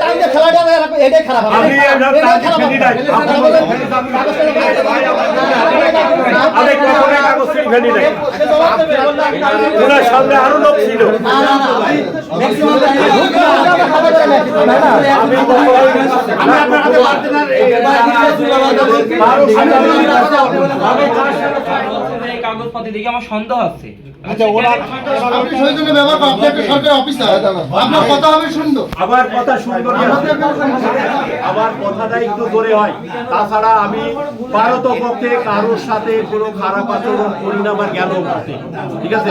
Time খেলাটা এটাই খারাপ হবে। এটাই খারাপ হবে। ওনার সামনে আরও লোক ছিল আমরা কাগজপত্র দেখে সন্দেহ আছে আচ্ছা সরকারি অফিসার আপনার কথা হবে সুন্দর আমার কথা না। আমার কথাটা একটু জোরে হয়। তাছাড়া আমি পারত পক্ষে কারোর সাথে কোনো খারাপ আচরণ করি না আমার জ্ঞান ঠিক আছে?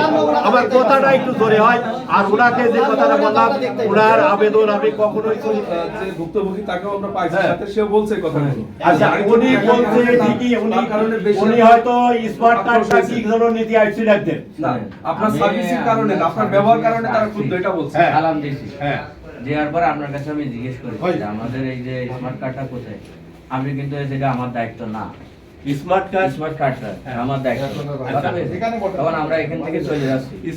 আমার কথাটা একটু জোরে হয়। আর ওনাকে যে কথাটা বললাম ওনার আবেদন আমি কখনোই করি ভুক্তভোগী তাকেও আমরা পাইছি সাথে সেও বলছে কথা আচ্ছা উনি বলছে ঠিকই উনি কারণে বেশি উনি হয়তো স্মার্ট কার্ডটা কি ধরনের নীতি আইসি রাখতেন। না আপনার সার্ভিসিং কারণে আপনার ব্যবহার কারণে তারা ক্ষুদ্র এটা বলছে। হ্যাঁ। হ্যাঁ। দেওয়ার পর আপনার কাছে আমি জিজ্ঞেস করি আমাদের এই যে স্মার্ট কার্ডটা কোথায়? আমি কিন্তু এটা আমার দায়িত্ব না। স্মার্ট কার্ড স্মার্ট কার্ডটা আমার দায়িত্ব। তখন আমরা এখান থেকে চলে যাচ্ছি।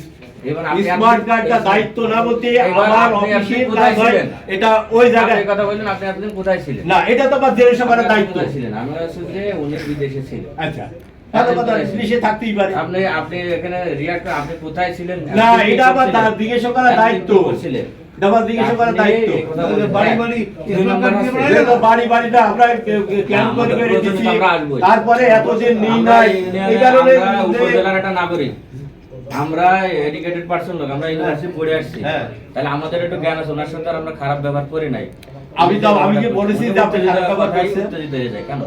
আপনি স্মার্ট কার্ডটা দায়িত্ব না বলতে আমার আপনি- আপনি কোথায় কাজ হয় ছিলেন? এটা ওই জায়গায়। কথা বললেন আপনি এতদিন কোথায় ছিলেন? না এটা তো আমার জেলে দায়িত্ব। ছিলেন? আমি হচ্ছে যে উনি বিদেশে ছিলেন। আচ্ছা। ভালো কথা পুলিশে থাকতেই পারে। আপনি আপনি এখানে রিয়াক্ট আপনি কোথায় ছিলেন? না এটা আমার করছিলেন? জিজ্ঞাসা করার দায়িত্ব। কি জিজ্ঞাসা করার দায়িত্ব। বাড়ি। বাড়ি আমরা ক্যাম্প করে দিচ্ছি। তারপরে এতদিন নেই নাই। এই কারণে আমরা যে- উপজেলার একটা নাগরিক। আমরা এডুকেটেড পার্সন লোক আমরা ইউনিভার্সিটি পড়ে আসছি। হ্যাঁ। তাহলে আমাদের একটু জ্ঞান আছে ওনার সাথে আর আমরা খারাপ ব্যবহার করি নাই। আমি তো আমি যে বলেছি যে আপনি খারাপ ব্যবহার করছেন। উত্তেজিত হয়ে যায় কেন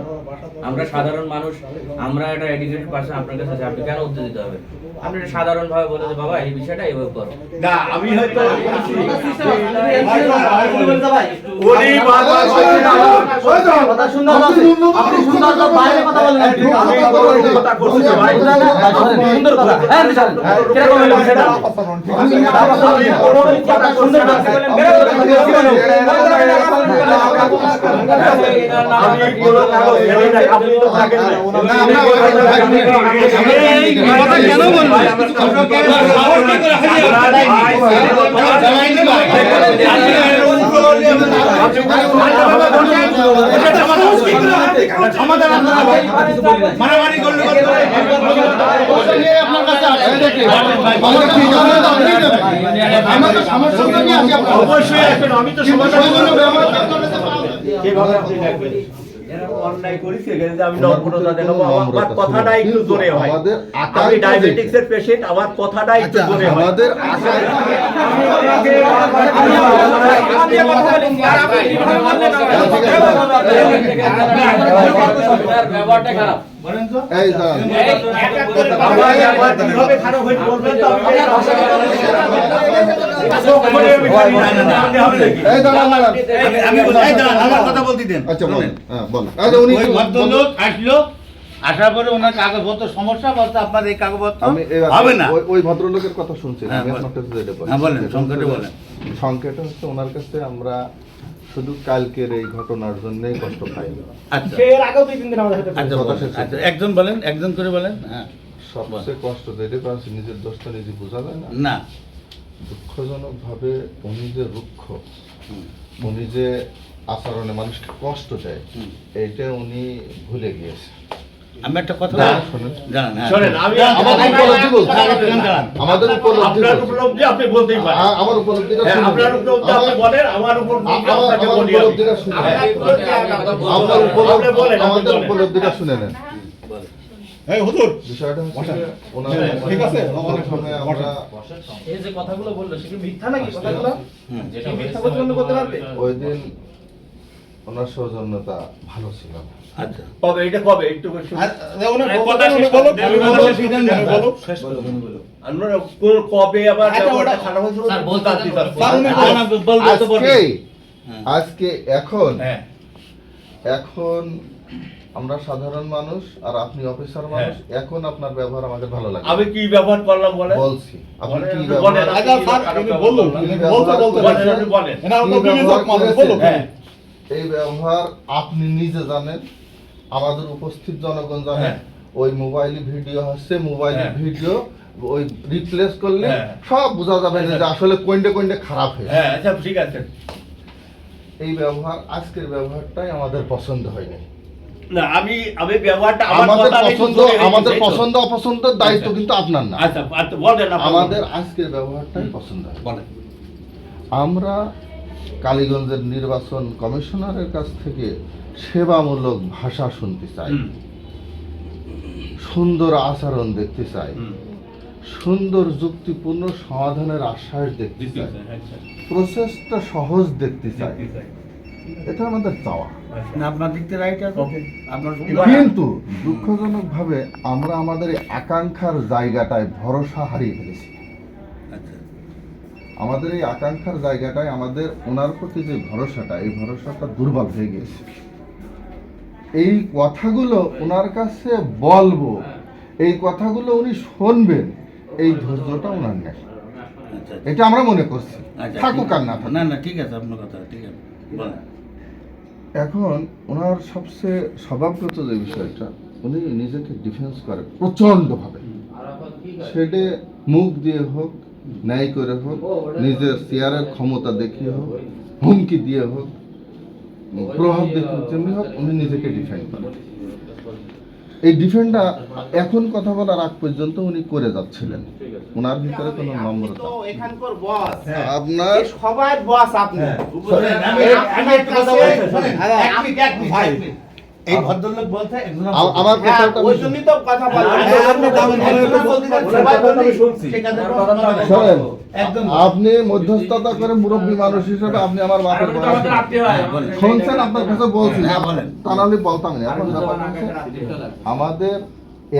আমরা সাধারণ মানুষ আমরা একটা এডুকেটেড পার্সন আপনার কাছে আছে, আপনি কেন উত্তেজিত হবে আপনি সাধারণ ভাবে বলে যে বাবা এই বিষয়টা এইভাবে করো না আমি হয়তো বলছেন আমার- কথা সুন্দর আপনি সুন্দর কথা বাইরে কথা বলেন কথা করছি ভাই। সুন্দর কথা। হ্যাঁ, বিশাল। কীরকম হলো বিষয়টা? কথা সুন্দর কথা বলেন, কোনো কাগজ ফেলি নাই, আপনি না। এই কথা কেন বলবেন? মারামারি করলে আপনার কাছে। অবশ্যই আমি তো সমাধান অন্যায় করি এখানে আমি নম্রতা দেখাবো, আমার কথাটা একটু জোরে হয়। আমাদের আমি ডায়াবেটিক্স এর পেশেন্ট আমার কথাটা একটু আচ্ছা জোরে হয়। আমাদের ব্যবহারটা খারাপ। আচ্ছা হ্যাঁ আচ্ছা আসলো আসার পরে ওনার কাগজপত্র সমস্যা বলতে আপনার এই কাগজপত্র হবে না ওই- ভদ্রলোকের কথা শুনছি হ্যাঁ, বলেন। হ্যাঁ, বলেন। সংক্ষেপে হচ্ছে ওনার কাছে আমরা শুধু কালকের এই ঘটনার জন্য কষ্ট পাই আচ্ছা। এর আগেও দুই তিন দিন আমাদের সাথে আচ্ছা। শেষ আচ্ছা একজন বলেন একজন করে বলেন হ্যাঁ সবচেয়ে কষ্ট যেটা পাচ্ছি নিজের দোষটা নিজে বোঝা যায় না? না। দুঃখজনক ভাবে উনি যে রুক্ষ উনি যে আচরণে মানুষকে কষ্ট দেয় এইটা উনি ভুলে গিয়েছে আমি একটা কথা না, বলি। জানান হ্যাঁ। আমি আমাদের উপলব্ধি বলছি। আমাদের উপলব্ধি আপনার উপলব্ধি আপনি বলতেই পারেন আমার উপলব্ধিটা হ্যাঁ, শুনুন। আপনার উপলব্ধি আপনি বলেন আমার উপলব্ধি আপনাকে বলি আমি। উপলব্ধিটা শুনুন। হ্যাঁ, আপনার আপনি উপলব্ধি বলেন, আমাদের উপলব্ধিটা শুনে নেন এই হুজুর বিষয়টা হচ্ছে ওনার ঠিক আছে, প্রথমে আমরা এই যে কথাগুলো বলল সে কি মিথ্যা নাকি কথাগুলো হুম। মিথ্যা প্রতিপন্ন করতে পারবে ওই দিন ওনার সৌজন্যতা ভালো ছিল না। আচ্ছা। কবে? এটা কবে? একটু আবার ব্যবহারটা খারাপ হয়েছিল? জানতে চাচ্ছি। আজকে এখন হ্যাঁ। এখন আমরা সাধারণ মানুষ আর আপনি অফিসার মানুষ এখন আপনার ব্যবহার আমাদের ভালো লাগে আমি কি ব্যবহার করলাম বলে বলছি। আপনি কি বলেন, আচ্ছা, স্যার, বলুন, বলতে বলতে বলেন, আমরা হ্যাঁ। এই ব্যবহার আপনি নিজে জানেন আমাদের উপস্থিত জনগণ জানে হ্যাঁ। ওই মোবাইল ভিডিও হচ্ছে মোবাইল। ভিডিও ওই রিপ্লেস করলে হ্যাঁ। সব বোঝা যাবে যে আসলে কোনটা কোনটা খারাপ হয়েছে। হ্যাঁ আচ্ছা ঠিক আছে। এই ব্যবহার আজকের ব্যবহারটাই আমাদের পছন্দ হয়নি। না আমি আমি ব্যবহারটা আমাদের পছন্দ আমাদের পছন্দ অপছন্দের দায়িত্ব কিন্তু আপনার না। আচ্ছা আচ্ছা বলেন আমাদের আজকের ব্যবহারটাই পছন্দ হয় বলেন। আমরা কালীগঞ্জের নির্বাচন কমিশনারের কাছ থেকে সেবামূলক ভাষা শুনতে চাই। সুন্দর আচরণ দেখতে চাই। সুন্দর যুক্তিপূর্ণ সমাধানের আশ্বাস দেখতে চাই। আচ্ছা, প্রসেসটা সহজ দেখতে চাই। এটা আমাদের চাওয়া। আচ্ছা। আপনার দিক থেকে কিন্তু দুঃখজনকভাবে আমরা আমাদের এই আকাঙ্ক্ষার জায়গাটায় ভরসা হারিয়ে ফেলেছি। আচ্ছা। আমাদের এই আকাঙ্ক্ষার জায়গাটায় আমাদের ওনার প্রতি যে ভরসাটা এই ভরসাটা দুর্বল হয়ে গেছে এই কথাগুলো ওনার কাছে বলব। এই কথাগুলো উনি শুনবেন। এই ধৈর্যটা ওনার নেই। আচ্ছা এটা আমরা মনে করছি। আচ্ছা, থাকুক আর না না না ঠিক আছে আপনার কথা ঠিক আছে। এখন ওনার সবচেয়ে স্বভাবগত যে বিষয়টা উনি নিজেকে ডিফেন্স করে প্রচণ্ডভাবে। সেটে মুখ দিয়ে হোক ন্যায় করে হোক নিজের চেয়ারের ক্ষমতা দেখিয়ে হোক হুমকি দিয়ে হোক প্রভাব দেখুন যেমনি হোক উনি নিজেকে ডিফেন্ড করেন। এই ডিফেন্ডটা এখন কথা বলার আগ পর্যন্ত উনি করে যাচ্ছিলেন। ওনার ভিতরে কোনো নম্রতা এখানকার বস আপনার সবার বস আপনি। এই ভদ্রলোক বলতে আমার হ্যাঁ, ওই জন্যই তো কথা আপনি মধ্যস্থতা করে মুরব্বী মানুষ হিসেবে আপনি আমার বাপের হয়। হ্যাঁ, বলেন। শুনছেন? আপনার কাছে বলছি। হ্যাঁ, বলেন। তা নাহলে বলতাম না এখন আমাদের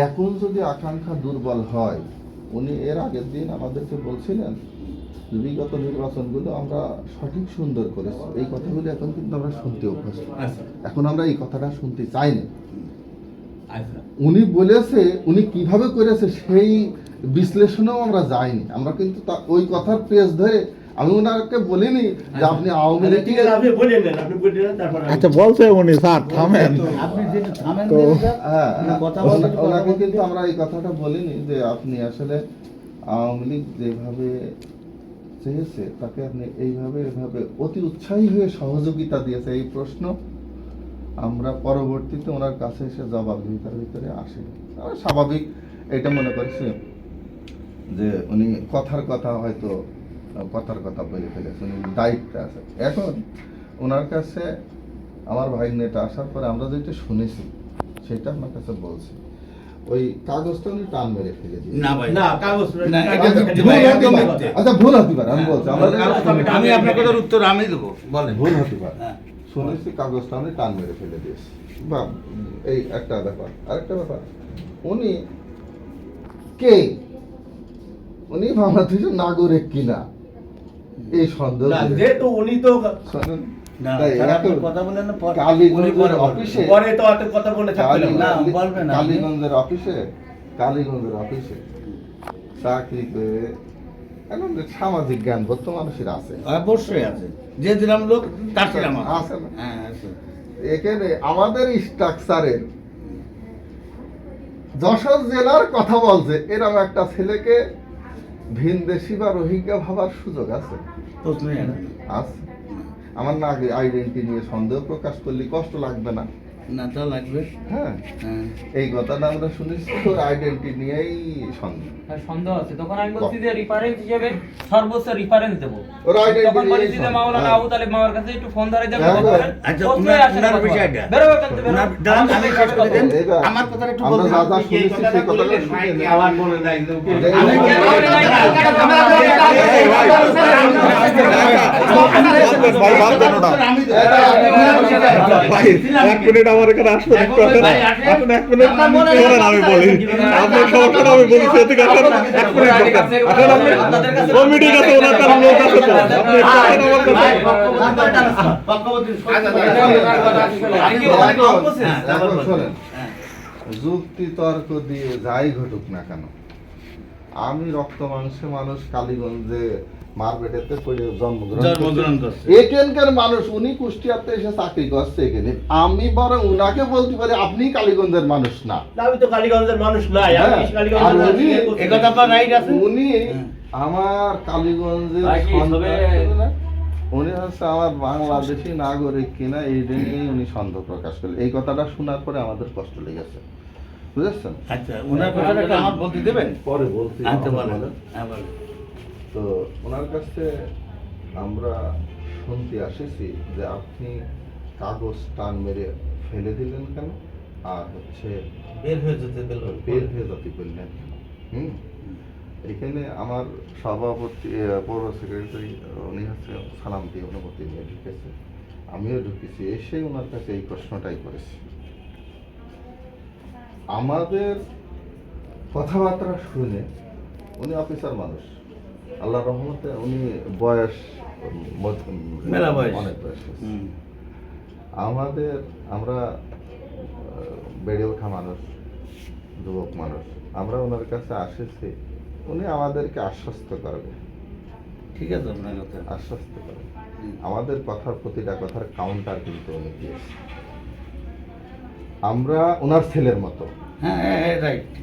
এখন যদি আকাঙ্ক্ষা দুর্বল হয় উনি এর আগের দিন আমাদেরকে বলছিলেন বিগত নির্বাচনগুলো আমরা সঠিক সুন্দর করেছি। এই কথাগুলো এখন কিন্তু আমরা শুনতে অভ্যস্ত। আচ্ছা, এখন আমরা এই কথাটা শুনতে চাই না। আচ্ছা। উনি বলেছে উনি কীভাবে করেছে সেই বিশ্লেষণেও আমরা যাইনি। আমরা কিন্তু তা- ওই কথার পেজ ধরে আমি ওনাকে বলিনি যে আপনি আওয়ামী আচ্ছা, লীগের আপনি বলেন তারপর আচ্ছা বলছে উনি স্যার থামেন। আপনি যেটা থামেন তো- হ্যাঁ কথা বলতে ওনাকে কিন্তু আমরা এই কথাটা বলিনি যে আপনি আসলে আওয়ামী লীগ যেভাবে চেয়েছে, তাকে আপনি এইভাবে, এভাবে অতি উৎসাহী হয়ে সহযোগিতা দিয়েছে। এই প্রশ্ন আমরা পরবর্তীতে ওনার কাছে এসে জবাব ভিতরে ভিতরে আসে। আমরা স্বাভাবিক এটা মনে করছি যে উনি কথার কথা হয়তো, কথার কথা বলে ফেলেছে, উনি দায়িত্বে আছে। এখন ওনার কাছে আমার ভাই নেতা আসার পরে আমরা যেটা শুনেছি, সেটা আপনার কাছে বলছি। ওই কাগজটা উনি টান মেরে ফেলে দিয়ে না ভাই। না, কাগজ না, এটা তো- ভুল হতে পারে। আচ্ছা ভুল হতে পারে আমি বলছি আমরা কাগজটা আমি আপনার কথার উত্তর আমি দেবো। বলেন। ভুল হতে পারে। হ্যাঁ। শুনেছি কাগজটা আমি টান মেরে ফেলে দিয়েছি। বা এই একটা ব্যাপার আরেকটা ব্যাপার। উনি কে? উনি বাংলাদেশের নাগরিক কিনা? এই সন্দেহ। যেহেতু উনি তো না তাই স্যার, আপনি এত- কথা বলেন না পরে- উনি কালীগঞ্জের পরে বলবেন। অফিসে পরে তো অত কথা বলে থাকবে না। না, না। কালীগঞ্জের অফিসে কালীগঞ্জের অফিসে চাকরি করে এখন সামাজিক জ্ঞান মানুষের আছে অবশ্যই আছে যে দিলাম লোক তার দিলাম আছে না? হ্যাঁ এখানে আমাদের স্ট্রাকচারের যশোর জেলার কথা বলছে এরকম একটা ছেলেকে ভিনদেশি বা রোহিঙ্গা ভাবার সুযোগ আছে আছে আমার না আইডেন্টি নিয়ে সন্দেহ প্রকাশ করলে কষ্ট লাগবে না। না তা লাগবে হ্যাঁ হ্যাঁ এই কথাটা আমরা শুনেছি তোর আইডেন্টি নিয়েই সন্দেহ হ্যাঁ, সন্দেহ আছে তখন আমি বলছি যে রিফারেন্স হিসেবে সর্বোচ্চ রিফারেন্স দেবো ওর identity তখন বলেছি যে মাওলানা হ্যাঁ। আবু তালেব মামার কাছে একটু ফোন ধরে দেবে হ্যাঁ। আচ্ছা। বিষয়টা। বেরোবে কিন্তু বেরোবে। উনার- দাঁড়ান, আমি শেষ করে দেন। আমার কথাটা একটু আমরা হবে। শুনেছি সেই কথাটা শুনে মনে ওকে- এই- আমি কেন- এক মিনিট আমার এখানে এক মিনিট করেন আমি বলি। আপনার সমস্যাটা আমি বলি সেদিকে আসেন এক মিনিট আসেন আপনি। ওনার লোক আছে তো। আপনি একটু আসেন আমার কাছে। এখন- এখন শোনেন, যুক্তি তর্ক দিয়ে যাই ঘটুক না কেন আমি রক্ত মাংসে মানুষ কালীগঞ্জে জন্মগ্রহণ জন্মগ্রহণ করছে। এখানকার মানুষ উনি কুষ্টিয়াতে এসে চাকরি করছে এখানে। আমি বরং উনাকে বলতে পারি আপনি কালীগঞ্জের মানুষ না। আমি তো কালীগঞ্জের মানুষ নাই আমি হ্যাঁ, উনি- হ্যাঁ। আমার কালীগঞ্জের? উনি হচ্ছে আমার বাংলাদেশি নাগরিক কিনা এই নিয়েই উনি সন্দেহ প্রকাশ করলেন। এই কথাটা শোনার পরে আমাদের কষ্ট লেগেছে। বুঝেছেন? আচ্ছা ওনার কথাটা আমার বলতে দেবেন? পরে বলছি। আচ্ছা হ্যাঁ বলেন। তো ওনার কাছে আমরা শুনতে আসেছি যে আপনি কাগজ টান মেরে ফেলে দিলেন কেন? আর হচ্ছে বের হয়ে যেতে পেল বের হয়ে যেতে বললেন হুম? এখানে আমার সভাপতি পৌর সেক্রেটারি উনি হচ্ছে সালাম দিয়ে অনুমতি নিয়ে ঢুকেছে। আমিও ঢুকেছি এসে ওনার কাছে এই প্রশ্নটাই করেছি। আমাদের কথাবার্তা শুনে উনি অফিসার মানুষ। আল্লাহ রহমতে উনি বয়স মেলা বয়স। অনেক বয়স আমাদের আমরা বেড়ে ওঠা মানুষ যুবক মানুষ আমরা ওনার কাছে আসেছি উনি আমাদেরকে আশ্বস্ত করবে। ঠিক আছে আপনার কথা। আশ্বস্ত করবে। আমাদের কথার প্রতিটা কথার কাউন্টার কিন্তু উনি দিয়েছে। আমরা ওনার ছেলের মতো।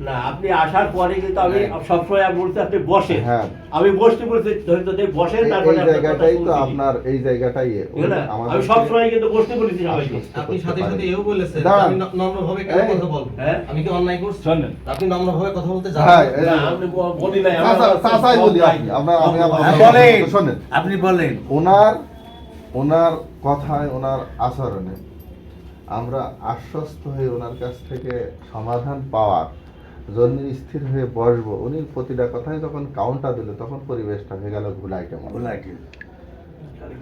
না আপনি আসার পরে কিন্তু আমি সবসময় আমি আপনি বসেন। আমি বসতে বলছি ধৈর্য বসেন তারপরে এই আপনার কথা জায়গাটাই তো আপনার এই জায়গাটাই আমি সবসময় কিন্তু বসতে বলেছি সবাইকে আপনি সাথে সাথে এও বলেছেন আমি নম্রভাবে কেন কথা বলব? আমি কি অন্যায় করছি? আপনি নম্রভাবে কথা বলতে না, আপনি বলি নাই, চাচাই বলি আপনি। আমরা আমি বলেন। আপনি বলেন। ওনার ওনার কথায় ওনার আচরণে আমরা আশ্বস্ত হয়ে ওনার কাছ থেকে সমাধান পাওয়ার জন্য স্থির হয়ে বসবো। উনি প্রতিটা কথায় যখন কাউন্টার দিল তখন পরিবেশটা হয়ে গেল ঘুলাই কেমন বলাই ঠিক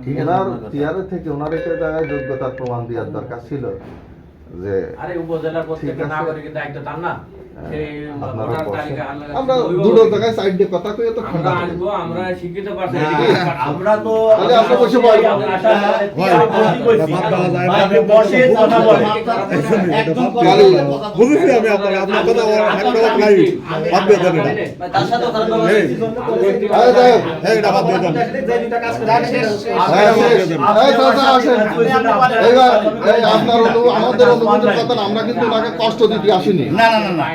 ঠিক আছে ওনার চেয়ারে থেকে ওনার একটা জায়গায় যোগ্যতার প্রমাণ দেওয়ার দরকার ছিল যে আরে উপজেলার প্রত্যেকটা নাগরিকের দায়িত্ব তার না? আমরা দুটো জায়গায় সাইড দিয়ে কথা কই তো আমরা আসব আমরা শিক্ষিত পারছি আমরা তো তাহলে আপনি বসে পড়েন। আমরা আসার পরে ভাই, আমি বসতে বলছি। ভাত খাওয়া যায় না। ভাই, আপনি বসেন, কথা বলেন। একদম কাল বুঝেছি আমি আপনার আপনার কথা আমার একটা কথা নাই বাদ দিয়ে দেন এটা তার সাথে খারাপ এই, আরে যাই হোক। এটা বাদ দিয়ে দেন হ্যাঁ, শেষ। এই চাচা আসেন। এইবার এই আপনার অনু- আমাদের কথা আমরা কিন্তু ওনাকে কষ্ট দিতে আসিনি না না না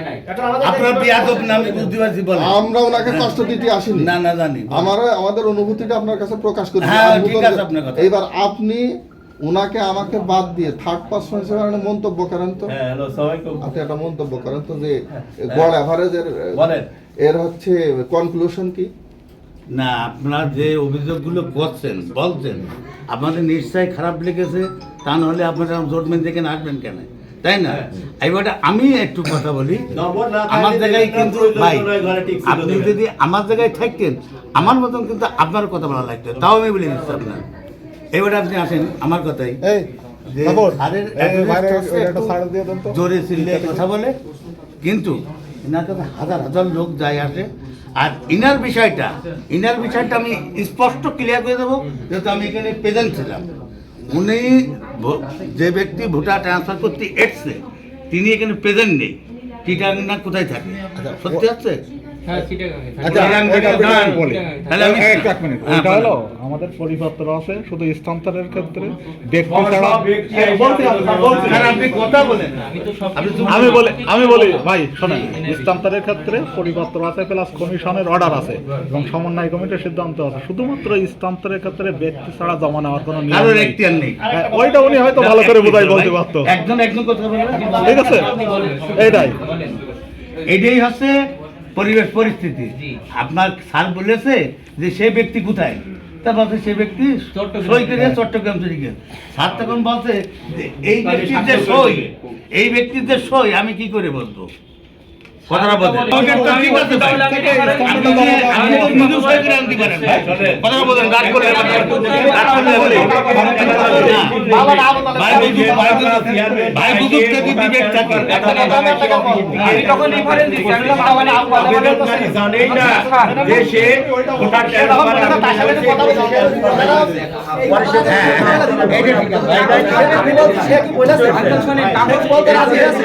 আপনার বিয়াদব নাম বুঝতে পারছি বলেন। আমরা ওনাকে কষ্ট দিতে আসিনি। না না জানি। আমার আমাদের অনুভূতিটা আপনার কাছে প্রকাশ করি হ্যাঁ, ঠিক আছে আপনার কথা। এইবার আপনি ওনাকে আমাকে বাদ দিয়ে থার্ড পার্সন হিসেবে একটা মন্তব্য করেন তো। হ্যাঁ, হ্যালো, আসসালামু আপনি একটা মন্তব্য করেন তো যে গড় অ্যাভারেজের বলেন। এর হচ্ছে কনক্লুশন কি? না আপনারা যে অভিযোগগুলো করছেন বলছেন আমাদের নিশ্চয়ই খারাপ লেগেছে তা নাহলে আপনারা জোটমেন্ট থেকে আসবেন কেন? তাই না? এবারে আমি একটু কথা বলি। আমার জায়গায় কিন্তু ভাই আপনি যদি আমার জায়গায় থাকতেন আমার মতন কিন্তু আপনার কথা বলা লাগতো। তাও আমি বলে দিচ্ছি আপনার এবারে আপনি আসেন আমার কথাই। জোরে চিল্লিয়ে কথা বলে। কিন্তু এনার কাছে হাজার হাজার লোক যায় আসে। আর ইনার বিষয়টা ইনার বিষয়টা আমি স্পষ্ট ক্লিয়ার করে দেবো যেহেতু আমি এখানে প্রেজেন্ট ছিলাম। উনি যে ব্যক্তি ভোটার ট্রান্সফার করতে এসছে তিনি এখানে প্রেজেন্ট নেই। টিটাং না কোথায় থাকে? সত্যি আছে? হ্যাঁ হ্যাঁ, আমাদের পরিপত্র আছে শুধু স্থানান্তরের ক্ষেত্রে ব্যক্তি ছাড়া হ্যাঁ, আমি তো সব আপনি কিছু- আমি বলি ভাই শোনেন স্থানান্তরের ক্ষেত্রে পরিপত্র আছে প্লাস কমিশনের অর্ডার আছে এবং সমন্বয় কমিটির সিদ্ধান্ত আছে। শুধুমাত্র স্থানান্তরের ক্ষেত্রে ব্যক্তি ছাড়া জমা নেওয়ার কোনো নিয়ম নেই। হ্যাঁ, ওইটা উনি হয়তো ভালো করে বোঝাই বলতে পারতো। একজন একজন কথা ঠিক আছে? এইটাই। এটাই হচ্ছে পরিবেশ পরিস্থিতি। আপনার স্যার বলেছে যে সে ব্যক্তি কোথায়? তা বলছে সে ব্যক্তি সই করে চট্টগ্রাম চলে গেছে। স্যার তখন বলছে এই ব্যক্তির যে সই এই ব্যক্তির যে সই আমি কি করে বলব? কথাটা বলেন যে-। কথাটা বলেন রাগ করে রাগ করে বলে। ভাই বুঝুক, যদি বিবেক থাকে আমি তখন reference দিচ্ছি, আমি বললাম, আমার আপ- আমার আবেদন বলতেছে, জানেই না যে সে ভোটার ট্রান্সফার তার সাথে কথা বলছে পরে সে এইটা ঠিক আছে একদম শোনেন, কাগজ বলতে রাজি আছে।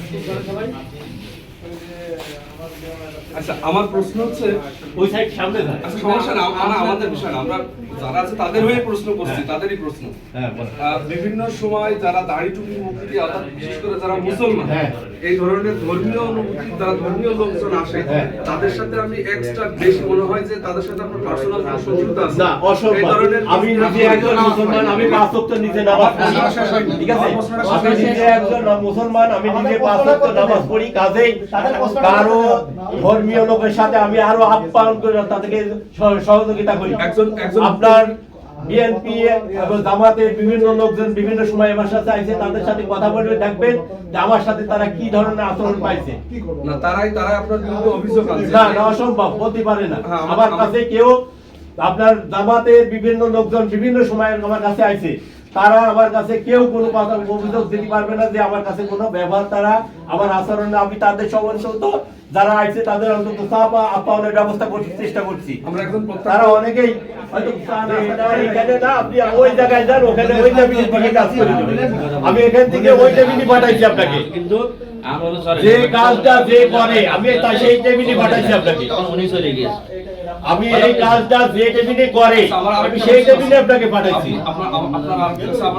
সবাই। আচ্ছা আমার প্রশ্ন হচ্ছে ওই সাইড সামনে আচ্ছা সমস্যা না আমরা আমাদের বিষয় না আমরা যারা আছে তাদের হয়ে প্রশ্ন করছি তাদেরই প্রশ্ন। বিভিন্ন সময় যারা দাড়ি টুপি মুক্তি অর্থাৎ বিশেষ করে যারা মুসলমান এই ধরনের ধর্মীয় অনুভূতি যারা ধর্মীয় লোকজন আসে তাদের সাথে আমি এক্সট্রা বেশি মনে হয় যে তাদের সাথে আপনার পার্সোনাল কোনো শত্রুতা আছে। না এই ধরনের আমি নিজে একজন মুসলমান আমি পাঁচ ওয়াক্ত নিজে নামাজ পড়ি। ঠিক আছে? আমি নিজে একজন মুসলমান আমি নিজে পাঁচ ওয়াক্ত নামাজ পড়ি কাজেই কারও ধর্মীয় লোকের সাথে আমি আরও আপ্যায়ন করে তাদেরকে সহযোগিতা করি। একজন একজন আপনার বিএনপি এবং জামাতের বিভিন্ন লোকজন বিভিন্ন সময় আমার সাথে আইছে তাদের সাথে কথা বলবে দেখবেন যে আমার সাথে তারা কি ধরনের আচরণ পাইছে। না তারাই তারাই আপনার বিরুদ্ধে অভিযোগ আনছে। না না অসম্ভব বলতে পারে না। হ্যাঁ, আমার- কাছে কেউ আপনার জামাতের বিভিন্ন লোকজন বিভিন্ন সময় আমার কাছে আইছে। তারা আমার কাছে কেউ কোনো কথা অভিযোগ দিতে পারবে না যে আমার কাছে কোনো ব্যবহার তারা আমার আচরণে আমি তাদের সমস্ত যারা আইছে তাদের অন্তত চাপ আপ্যায়নের ব্যবস্থা করতে চেষ্টা করছি। তারা অনেকেই হয়তো এখানে না আপনি ওই জায়গায় যান ওখানে ওই কাজ করে আমি এখান থেকে ওই টেবিলে পাঠাইছি আপনাকে। কিন্তু যে কাজটা যে করে আমি তা সেই টেবিলে পাঠাইছি আপনাকে। উনি চলে গিয়েছে। আমি এই কাজটা যে টেবিলে করে আমি সেই টেবিলে আপনাকে পাঠাইছি। আপনার আমার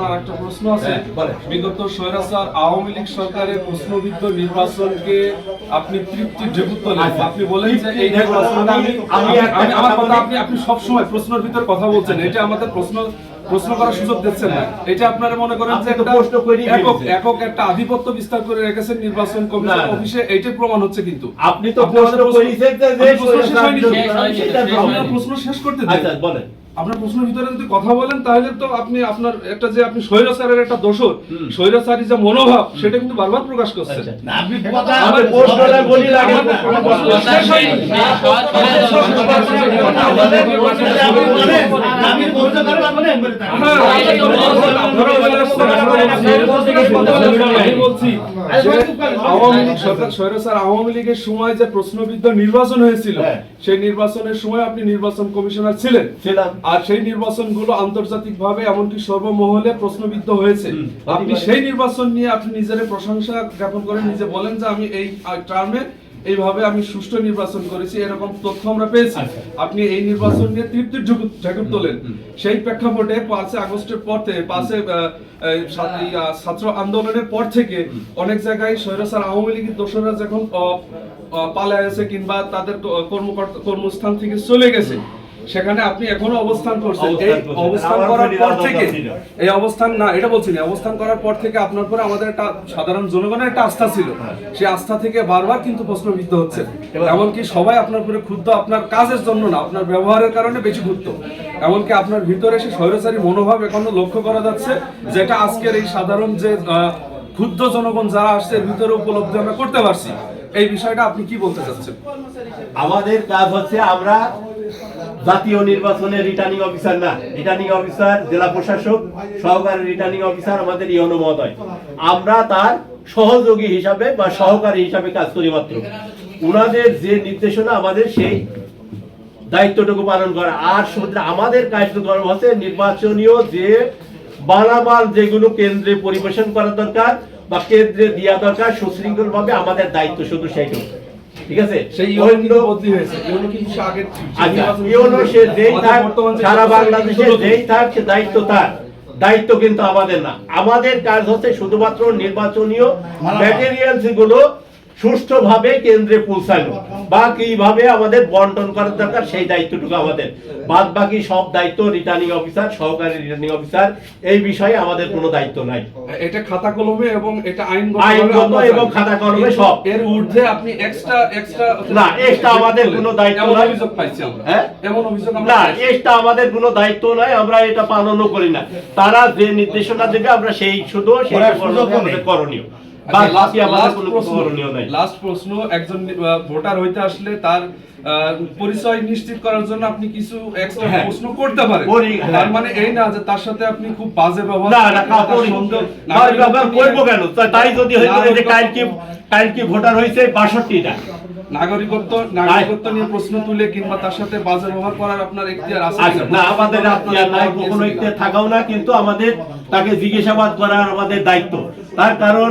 আরেকটা প্রশ্ন আছে। বিগত স্বৈরাচার আওয়ামী লীগ সরকারের প্রশ্নবিদ্ধ নির্বাচনকে আপনি তৃপ্তি তোলেন আপনি বলেন যে এই নির্বাচনটা আমি আমি আমি একটা আমি- আমার কথা আপনি আপনি সব সময় প্রশ্নের ভিতর কথা বলছেন। এটা আমাদের প্রশ্ন প্রশ্ন করার সুযোগ দিচ্ছেন না। এটা আপনারা মনে করেন যে একটা প্রশ্ন করেই একক একক একটা আধিপত্য বিস্তার করে রেখেছেন নির্বাচন কমিশন। অফিসে এইটাই প্রমাণ হচ্ছে কিন্তু। আপনি তো প্রশ্ন করেছেন যে প্রশ্ন শেষ করতে দেন আচ্ছা বলেন। আপনার প্রশ্নের ভিতরে যদি কথা বলেন তাহলে তো আপনি আপনার একটা যে আপনি স্বৈরাচারের একটা দোষর স্বৈরাচারী যে মনোভাব সেটা কিন্তু বারবার প্রকাশ করছেন। হ্যাঁ, যে আওয়ামী লীগের সময় যে প্রশ্নবিদ্ধ নির্বাচন হয়েছিল হ্যাঁ। সেই নির্বাচনের সময় আপনি নির্বাচন কমিশনার ছিলেন ছিলাম আর সেই নির্বাচনগুলো আন্তর্জাতিক ভাবে এমনকি সর্বমহলে প্রশ্নবিদ্ধ হয়েছে। আপনি সেই নির্বাচন নিয়ে আপনি নিজের প্রশংসা জ্ঞাপন করেন নিজে বলেন যে আমি এই টার্মে এইভাবে আমি সুষ্ঠু নির্বাচন করেছি এরকম তথ্য আমরা পেয়েছি। আপনি এই নির্বাচন নিয়ে তৃপ্তির ঝুঁকুর তোলেন। সেই প্রেক্ষাপটে পাঁচে আগস্টের পর থেকে পাঁচে আহ, ছাত্র আন্দোলনের পর থেকে অনেক জায়গায় স্বৈরাচার আওয়ামী লীগের দোসররা যখন পালায় আছে কিংবা তাদের কর্মকর্তা কর্মস্থান থেকে চলে গেছে সেখানে আপনি এখনও অবস্থান করছেন। এই অবস্থান করার পর থেকে এই অবস্থান না এটা বলছি না অবস্থান করার পর থেকে আপনার পরে আমাদের একটা সাধারণ জনগণের একটা আস্থা ছিল। সেই আস্থা থেকে বারবার কিন্তু প্রশ্নবিদ্ধ হচ্ছে। এমনকি সবাই আপনার উপরে ক্ষুব্ধ আপনার কাজের জন্য না আপনার ব্যবহারের কারণে বেশি ক্ষুব্ধ। এমনকি আপনার ভিতরে সে স্বৈরাচারী মনোভাব এখনও লক্ষ্য করা যাচ্ছে যেটা আজকের এই সাধারণ যে আহ, ক্ষুব্ধ জনগণ যারা আসছে এর ভিতরে উপলব্ধি আমরা করতে পারছি। এই বিষয়টা আপনি কি বলতে চাচ্ছেন? আমাদের কাজ হচ্ছে আমরা জাতীয় নির্বাচনের রিটার্নিং অফিসার না। রিটার্নিং অফিসার জেলা প্রশাসক, সহকারী রিটার্নিং অফিসার আমাদের ইয়নো মহোদয় আমরা তার সহযোগী হিসাবে বা সহকারী হিসাবে কাজ করি মাত্র। উনাদের যে নির্দেশনা আমাদের সেই দায়িত্বটুকু পালন করা। আর শুধু আমাদের কার্যক্রম হচ্ছে নির্বাচনীয় যে মালামাল যেগুলো কেন্দ্রে পরিবেশন করা দরকার বা কেন্দ্রে দেওয়া দরকার সুশৃঙ্খল ভাবে আমাদের দায়িত্ব শুধু সেইটুকু। ঠিক আছে? সেই অন্য- ইউনো কিন্তু বদলি হয়েছে। ইউনো কিন্তু আগের আচ্ছা, ইউনো সে যেই থাক সারা বাংলাদেশে যেই থাক সে দায়িত্ব তার। দায়িত্ব কিন্তু আমাদের না। আমাদের কাজ হচ্ছে শুধুমাত্র নির্বাচনীয় ম্যাটেরিয়ালসগুলো সুষ্ঠুভাবে কেন্দ্রে পৌঁছানো। বা কীভাবে আমাদের বন্টন করার দরকার সেই দায়িত্বটুকু আমাদের। বাদ বাকি সব দায়িত্ব রিটার্নিং অফিসার সহকারী রিটার্নিং অফিসার এই বিষয়ে আমাদের কোনো দায়িত্ব নাই। এটা খাতা কলমে এবং এটা আইনগত আইনগত এবং খাতা কলমে সব। এর ঊর্ধ্বে আপনি এক্সট্রা এক্সট্রা না, extra আমাদের কোনো দায়িত্ব এমন নাই। অভিযোগ পাইছি আমরা। হ্যাঁ? এমন অভিযোগ আমরা না। এটা আমাদের কোনো দায়িত্ব নাই আমরা এটা পালনও করি না। তারা যে নির্দেশনা দেবে আমরা সেই শুধু সেই করণীয়। বা আচ্ছা, প্রশ্ন লাস্ট একজন ভোটার হইতে আসলে তার পরিচয় নিশ্চিত করার জন্য আপনি কিছু এক্সট্রা হ্যাঁ। প্রশ্ন করতে পারেন। হ্যাঁ। তার মানে এই না যে তার সাথে আপনি খুব বাজে ব্যবহার না না করব কেন? তাই যদি হইতো যে নাগরিকত্ব- কাল কি কাল কি ভোটার বাষট্টিটা। নাগরিকত্ব নাগরিকত্ব নিয়ে প্রশ্ন তুলে কিংবা তার সাথে বাজে ব্যবহার করার আপনার এখতিয়ার আছে আচ্ছা না আমাদের আপনার নাই কখনো ইখতিয়ার থাকাও না কিন্তু আমাদের তাকে জিজ্ঞাসাবাদ করার আমাদের দায়িত্ব। তার কারণ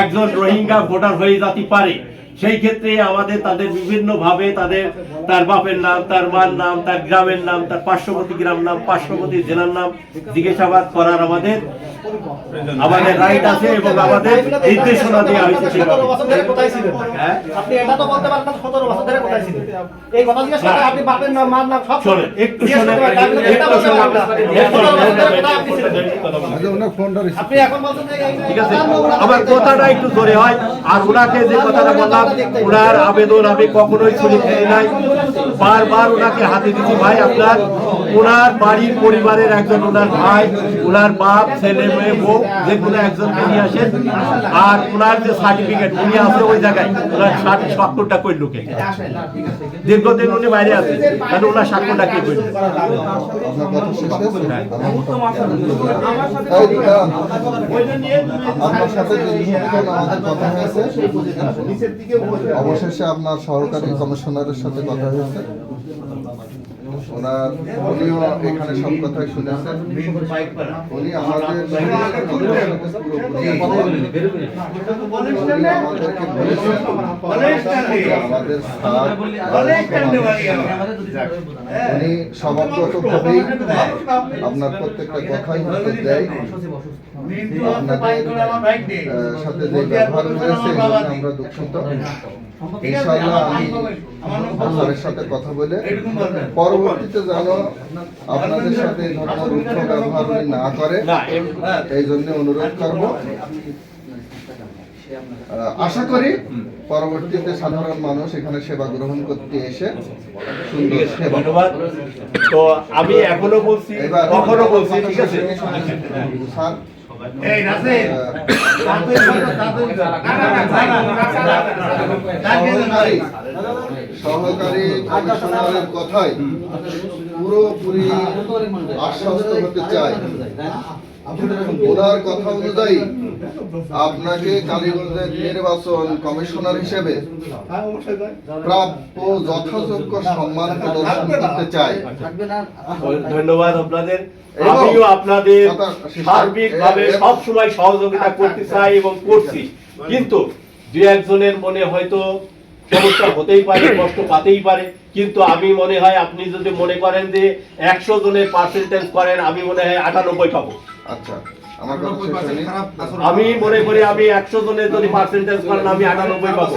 একজন রোহিঙ্গা ভোটার হয়ে যেতে পারে। সেই ক্ষেত্রে আমাদের তাদের বিভিন্ন ভাবে তাদের তার বাপের নাম তার মার নাম তার গ্রামের নাম তার পার্শ্ববর্তী গ্রাম নাম পার্শ্ববর্তী জেলার নাম জিজ্ঞাসাবাদ করার আমাদের আমাদের রাইট আছে এবং আমাদের নির্দেশনা দেওয়া হয়েছে সতেরো বছর ধরে কোথায় ছিলেন? আপনি এটা তো বলতে পারেন সতেরো বছর ধরে কোথায় ছিলেন এই কথা জিজ্ঞেস করে আপনি বাপের নাম মার নাম সব শোনেন একটু শোনেন আপনি এটা একটু বলতে শোনেন পারেন না। একটু সতেরো বছর ধরে শোনেন, কোথায় আপনি ছিলেন? কথা বলেন। ওনার ফোনটা আপনি এখন বলছেন যে ঠিক আছে আমার কথাটা একটু জোরে হয় আর ওনাকে যে কথাটা বললাম ওনার আবেদন আমি কখনোই ছুরি ফেলি নাই। বারবার ওনাকে হাতে দিচ্ছি ভাই আপনার ওনার বাড়ির পরিবারের একজন ওনার ভাই ওনার বাপ ছেলে মেয়ে বউ যে কোনো একজনকে নিয়ে আসেন। আর ওনার যে সার্টিফিকেট উনি আছে ওই জায়গায়। ওনার সত্তরটা কই লোকে দীর্ঘদিন উনি বাইরে আছে তাহলে ওনার স্বাক্ষরটা কে দিদা, আপনার সাথে আমাদের কথা হয়েছে। অবশেষে আপনার সহকারী কমিশনারের সাথে কথা হয়েছে। ওনার উনিও এখানে সব কথাই শুনেছেন। উনি আমাদের উনি আমাদেরকে বলেছেন যে উনি স্বভাবগতভাবেই আপনার প্রত্যেকটা কথাই দেয়। সাথে যে ব্যবহার করেছে এই জন্য আমরা দুঃখিত ইনশাআল্লাহ আমি স্যারের সাথে কথা বলে পরবর্তীতে যেন আপনাদের সাথে এই ধরনের রুক্ষ ব্যবহার না করে এই জন্য অনুরোধ করব। আশা করি পরবর্তীতে সাধারণ মানুষ এখানে সেবা গ্রহণ করতে এসে সুন্দর ধন্যবাদ। তো আমি এখনও বলছি এবার কখনো বলছি ঠিক আছে? স্যার। এই রাসেল সহকারী সহকারী কমিশনারের কথায় পুরোপুরি আশ্বস্ত হতে চাই ওনার কথা অনুযায়ী আপনাকে কালীগঞ্জের নির্বাচন কমিশনার হিসেবে প্রাপ্য যথাযোগ্য সম্মান প্রদর্শন করতে চাই। ধন্যবাদ আপনাদের। এবং- আমিও আপনাদের কথা শেষ- সার্বিক ভাবে এ- এ- সব সময় সহযোগিতা করতে চাই এবং করছি। কিন্তু দু একজনের মনে হয়তো সমস্যা হতেই পারে কষ্ট পাতেই পারে। কিন্তু আমি মনে হয় আপনি যদি মনে করেন যে একশো জনের পার্সেন্টেজ করেন আমি মনে হয় আটানব্বই পাবো আচ্ছা আমি মনে করি আমি একশো জনের যদি পার্সেন্টেজ করেন আমি আটানব্বই পাবো।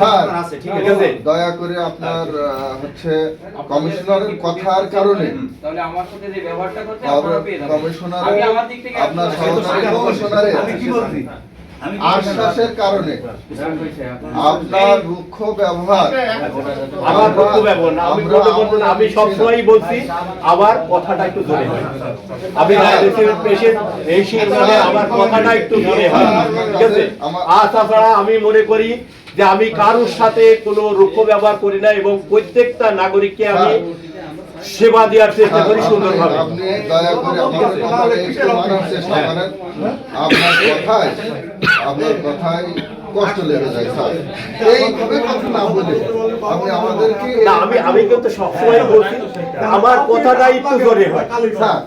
ঠিক আছে। দয়া করে আপনার হচ্ছে কমিশনারের কথার কারণে তাহলে আমার সাথে যে ব্যবহারটা করছে আবার আপনারা পেয়ে যাবেন। কমিশনারের আমি আমার দিক থেকে আপনার আপনার সহকারী কমিশনারের আশ্বাসের কারণে। আপনার রুক্ষ ব্যবহার। আমার বক্তব্য ব্যবহার না আমি বলতে না আমি সবসময়ই বলছি আবার কথাটা একটু জোরে হয় আমি ডায়াবেটিসের পেশেন্ট এই আমার কথাটা একটু জোরে হয় ঠিক আছে? আর তাছাড়া আমি মনে করি যে আমি কারোর সাথে কোনো রুক্ষ ব্যবহার করি না এবং প্রত্যেকটা নাগরিককে আমি সেবা দেওয়ার চেষ্টা করি সুন্দরভাবে। আপনি দয়া করে আমাদের চেষ্টা করেন। আপনার কথায় আপনার কথায় কষ্ট লেগে যায় স্যার। এইভাবে কথা না বলে আপনি আমাদেরকে না আমি আমি কিন্তু সবসময় বলছি আমার কথাটা একটু জোরে হয়। স্যার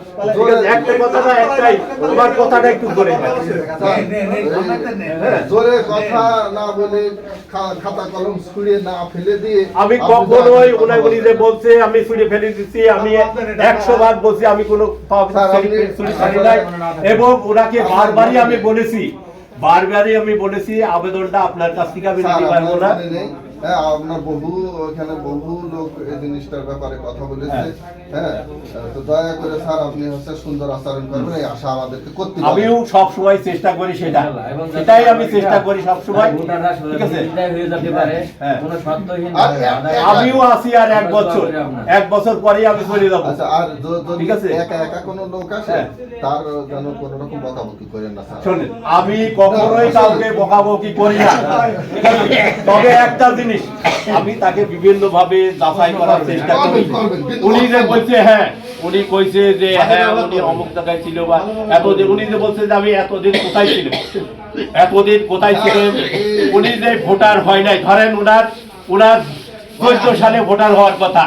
একটা কথাটা একটাই আমার কথাটা একটু জোরে হয়। জোরে কথা না বলে খাতা কলম ছুঁড়ে না ফেলে দিয়ে আমি কখনোই উনি উনি যে বলছে আমি ফেলে দিচ্ছি আমি একশো বার বলছি আমি কোনো ছুরি আপনি- নাই। এবং ওনাকে বারবারই আমি বলেছি বারবারই আমি বলেছি আবেদনটা আপনার কাছ থেকে আমি নিতে পারব না? হ্যাঁ আপনার বহু ওখানে বহু লোক এই জিনিসটার ব্যাপারে কথা বলেছে। হ্যাঁ। তো দয়া করে স্যার আপনি হচ্ছে সুন্দর আচরণ করবেন এই আশা আমাদেরকে করতে আমিও সব সময় চেষ্টা করি সেটা। এবং সেটাই আমি চেষ্টা করি সব সময় ঠিক আছে? হয়ে হ্যাঁ। আমিও আছি আর এক বছর এক বছর পরেই আমি চলে যাব। আচ্ছা আর ঠিক আছে। একা একা কোনো লোক আসে হ্যাঁ। তার যেন কোনো রকম বকাবকি করেন না স্যার। শোনেন আমি কখনোই কাউকে বকাবকি করি না। তবে একটা জিনিস আমি তাকে বিভিন্ন ভাবে যাচাই করার চেষ্টা করি। উনি যে বলছে হ্যাঁ উনি কইছে যে হ্যাঁ উনি অমুক জায়গায় ছিল বা এতদিন উনি যে বলছে যে আমি এতদিন কোথায় ছিল এতদিন কোথায় ছিলেন উনি যে ভোটার হয় নাই ধরেন উনার উনার চোদ্দ সালে ভোটার হওয়ার কথা।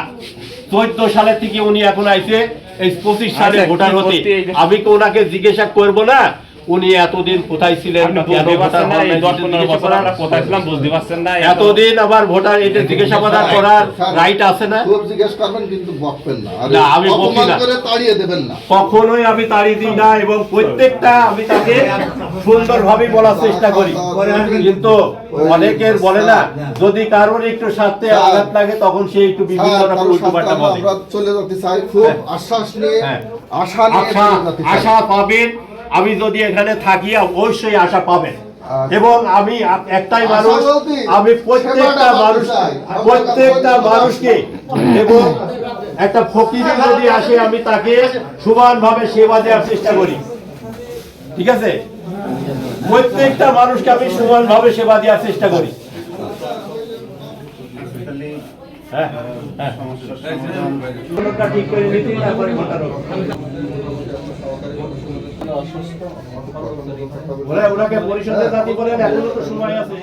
চোদ্দ সালে থেকে উনি এখন আইছে এই পঁচিশ সালে ভোটার হতে। আমি তো ওনাকে জিজ্ঞাসা করব না উনি এতদিন কোথায় ছিলেন জিজ্ঞাসা করার- এতদিন আবার ভোটার এটা জিজ্ঞাসাবাদ করার রাইট আছে না? জিজ্ঞেস করবেন কিন্তু বকবেন না। আমি বকি না। তাড়িয়ে দেবেন না। কখনোই আমি তাড়ি দিই না এবং প্রত্যেকটা আমি তাকে সুন্দরভাবে বলার চেষ্টা করি। কিন্তু অনেকের বলে না যদি কারোর একটু স্বার্থে আঘাত লাগে তখন সে একটু বিভিন্ন হ্যাঁ, রকম কারোর চলে যেতে চাই খুব আশ্বাস নিয়ে হ্যাঁ। আশা। আশা পাবেন আমি যদি এখানে থাকি অবশ্যই আশা পাবেন। আচ্ছা। এবং আমি একটাই মানুষ আমি প্রত্যেকটা মানুষ প্রত্যেকটা মানুষকে এবং একটা ফকির যদি আসে আমি তাকে সমানভাবে সেবা দেওয়ার চেষ্টা করি। ঠিক আছে? প্রত্যেকটা মানুষকে আমি সমানভাবে সেবা দেওয়ার চেষ্টা করি। হ্যাঁ হ্যাঁ। কোনোটা ঠিক করে নিতেই ওরা ওনাকে পরিষদে দাবি করেন এখনও তো সময় আছে